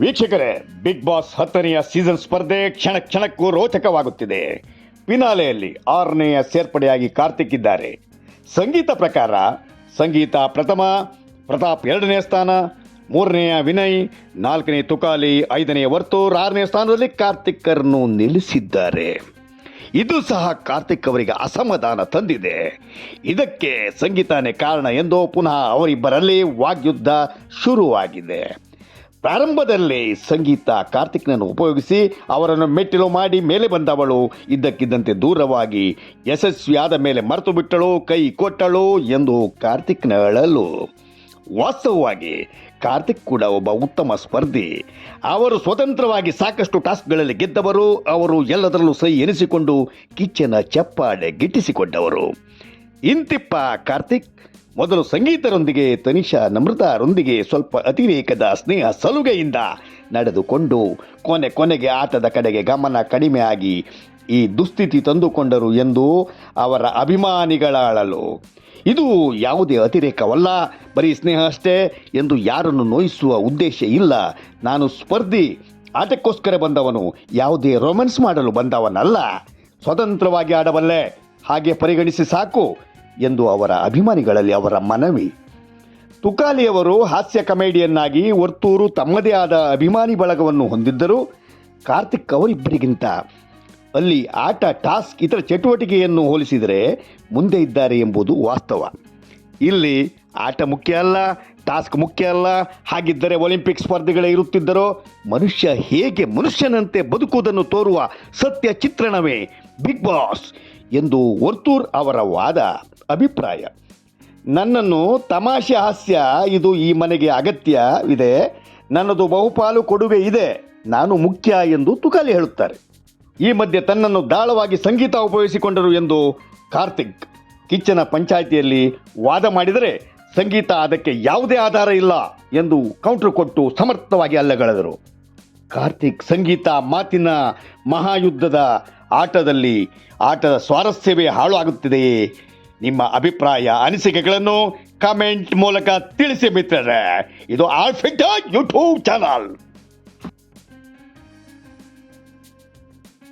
ವೀಕ್ಷಕರೇ big boss ಹತ್ತನೆಯ season ಸ್ಪರ್ಧೆ ಕ್ಷಣ ಕ್ಷಣಕ್ಕೂ ರೋಚಕವಾಗುತ್ತಿದೆ. ಫಿನಾಲೆಯಲ್ಲಿ ಆರನೆಯ ಸೇರ್ಪಡೆಯಾಗಿ ಕಾರ್ತಿಕ್ ಇದ್ದಾರೆ. ಸಂಗೀತ ಪ್ರಕಾರ, ಸಂಗೀತ ಪ್ರಥಮ, ಪ್ರತಾಪ್ ಎರಡನೇ ಸ್ಥಾನ, ಮೂರನೆಯ ವಿನಯ್, ನಾಲ್ಕನೇ ತುಕಾಲಿ, ಐದನೆಯ ವರ್ತೂರ್ ಆರನೇ ಸ್ಥಾನದಲ್ಲಿ ಕಾರ್ತಿಕ್ಕರನ್ನು ನಿಲ್ಲಿಸಿದ್ದಾರೆ. ಇದು ಸಹ ಕಾರ್ತಿಕ್ ಅವರಿಗೆ ಅಸಮಾಧಾನ ತಂದಿದೆ. ಇದಕ್ಕೆ ಸಂಗೀತನೇ ಕಾರಣ ಎಂದು ಪುನಃ ಅವರಿಬ್ಬರಲ್ಲಿ ವಾಗ್ಯುದ್ಧ ಶುರುವಾಗಿದೆ. ಪ್ರಾರಂಭದಲ್ಲಿ ಸಂಗೀತ ಕಾರ್ತಿಕ್ನನ್ನು ಉಪಯೋಗಿಸಿ ಅವರನ್ನು ಮೆಟ್ಟಿಲು ಮಾಡಿ ಮೇಲೆ ಬಂದವಳು. ಇದ್ದಕ್ಕಿದ್ದಂತೆ ದೂರವಾಗಿ ಯಶಸ್ವಿಯಾದ ಮೇಲೆ ಮರೆತು ಬಿಟ್ಟಳು, ಕೈ ಕೊಟ್ಟಳು ಎಂದು ಕಾರ್ತಿಕ್ನ ಹೇಳಲು. ವಾಸ್ತವವಾಗಿ ಕಾರ್ತಿಕ್ ಕೂಡ ಒಬ್ಬ ಉತ್ತಮ ಸ್ಪರ್ಧಿ. ಅವರು ಸ್ವತಂತ್ರವಾಗಿ ಸಾಕಷ್ಟು ಟಾಸ್ಕ್ಗಳಲ್ಲಿ ಗೆದ್ದವರು, ಅವರು ಎಲ್ಲದರಲ್ಲೂ ಸೈ ಎನಿಸಿಕೊಂಡು ಕಿಚ್ಚನ ಚಪ್ಪಾಳೆ ಗಿಟ್ಟಿಸಿಕೊಂಡವರು. ಇಂತಿಪ್ಪ ಕಾರ್ತಿಕ್ ಮೊದಲು ಸಂಗೀತರೊಂದಿಗೆ ತನಿಷಾ ನಮೃತಾರೊಂದಿಗೆ ಸ್ವಲ್ಪ ಅತಿರೇಕದ ಸ್ನೇಹ ಸಲುಗೆಯಿಂದ ನಡೆದುಕೊಂಡು ಕೊನೆ ಕೊನೆಗೆ ಆಟದ ಕಡೆಗೆ ಗಮನ ಕಡಿಮೆ ಆಗಿ ಈ ದುಸ್ಥಿತಿ ತಂದುಕೊಂಡರು ಎಂದು ಅವರ ಅಭಿಮಾನಿಗಳಾಳಲು. ಇದು ಯಾವುದೇ ಅತಿರೇಕವಲ್ಲ, ಬರೀ ಸ್ನೇಹ ಅಷ್ಟೇ ಎಂದು ಯಾರನ್ನು ನೋಯಿಸುವ ಉದ್ದೇಶ ಇಲ್ಲ. ನಾನು ಸ್ಪರ್ಧಿ, ಆಟಕ್ಕೋಸ್ಕರ ಬಂದವನು, ಯಾವುದೇ ರೊಮ್ಯಾನ್ಸ್ ಮಾಡಲು ಬಂದವನಲ್ಲ. ಸ್ವತಂತ್ರವಾಗಿ ಆಡಬಲ್ಲೆ, ಹಾಗೆ ಪರಿಗಣಿಸಿ ಸಾಕು. ಎಂದು ಅವರ ಅಭಿಮಾನಿಗಳಲ್ಲಿ ಅವರ ಮನವಿ. ತುಕಾಲಿಯವರು ಹಾಸ್ಯ ಕಮೇಡಿಯನ್ನಾಗಿ ವರ್ತೂರು ತಮ್ಮದೇ ಆದ ಅಭಿಮಾನಿ ಬಳಗವನ್ನು ಹೊಂದಿದ್ದರು. ಕಾರ್ತಿಕ್ ಅವರಿಬ್ಬರಿಗಿಂತ ಅಲ್ಲಿ ಆಟ, ಟಾಸ್ಕ್, ಇತರ ಚಟುವಟಿಕೆಯನ್ನು ಹೋಲಿಸಿದರೆ ಮುಂದೆ ಇದ್ದಾರೆ ಎಂಬುದು ವಾಸ್ತವ. ಇಲ್ಲಿ ಆಟ ಮುಖ್ಯ ಅಲ್ಲ, ಟಾಸ್ಕ್ ಮುಖ್ಯ ಅಲ್ಲ, ಹಾಗಿದ್ದರೆ ಒಲಿಂಪಿಕ್ ಸ್ಪರ್ಧೆಗಳೇ ಇರುತ್ತಿದ್ದರೋ ಮನುಷ್ಯ ಹೇಗೆ ಮನುಷ್ಯನಂತೆ ಬದುಕುವುದನ್ನು ತೋರುವ ಸತ್ಯ ಚಿತ್ರಣವೇ ಬಿಗ್ ಬಾಸ್ ಎಂದು ವರ್ತೂರ್ ಅವರ ವಾದ. ಅಭಿಪ್ರಾಯ. ನನ್ನನ್ನು ತಮಾಷೆ ಹಾಸ್ಯ, ಇದು ಈ ಮನೆಗೆ ಅಗತ್ಯ, ಇದೆ. ನನ್ನದು ಬಹುಪಾಲು ಕೊಡುಗೆ ಇದೆ. ನಾನು ಮುಖ್ಯ ಎಂದು ತುಕಾಲಿ ಹೇಳುತ್ತಾರೆ. ಈ ಮಧ್ಯೆ ತನ್ನನ್ನು ದಾಳವಾಗಿ ಸಂಗೀತ ಉಪಯೋಗಿಸಿಕೊಂಡರು ಎಂದು ಕಾರ್ತಿಕ್. ಕಿಚ್ಚನ ಪಂಚಾಯಿತಿಯಲ್ಲಿ ವಾದ ಮಾಡಿದರೆ ಸಂಗೀತ ಅದಕ್ಕೆ ಯಾವುದೇ ಆಧಾರ ಇಲ್ಲ ಎಂದು ಕೌಂಟರ್ ಕೊಟ್ಟು ಸಮರ್ಥವಾಗಿ ಅಲ್ಲಗಳೆದರು. ಕಾರ್ತಿಕ್ ಸಂಗೀತ ಮಾತಿನ ಮಹಾಯುದ್ಧದ ಆಟದಲ್ಲಿ ಆಟದ ಸ್ವಾರಸ್ಯವೇ ಹಾಳು ಆಗುತ್ತಿದೆಯೇ ನಿಮ್ಮ ಅಭಿಪ್ರಾಯ ಅನಿಸಿಕೆಗಳನ್ನು ಕಮೆಂಟ್ ಮೂಲಕ ತಿಳಿಸಿ ಮಿತ್ರರೇ. ಇದು ಆಲ್ಫಿಟ್ ಯೂಟ್ಯೂಬ್ ಚಾನಲ್.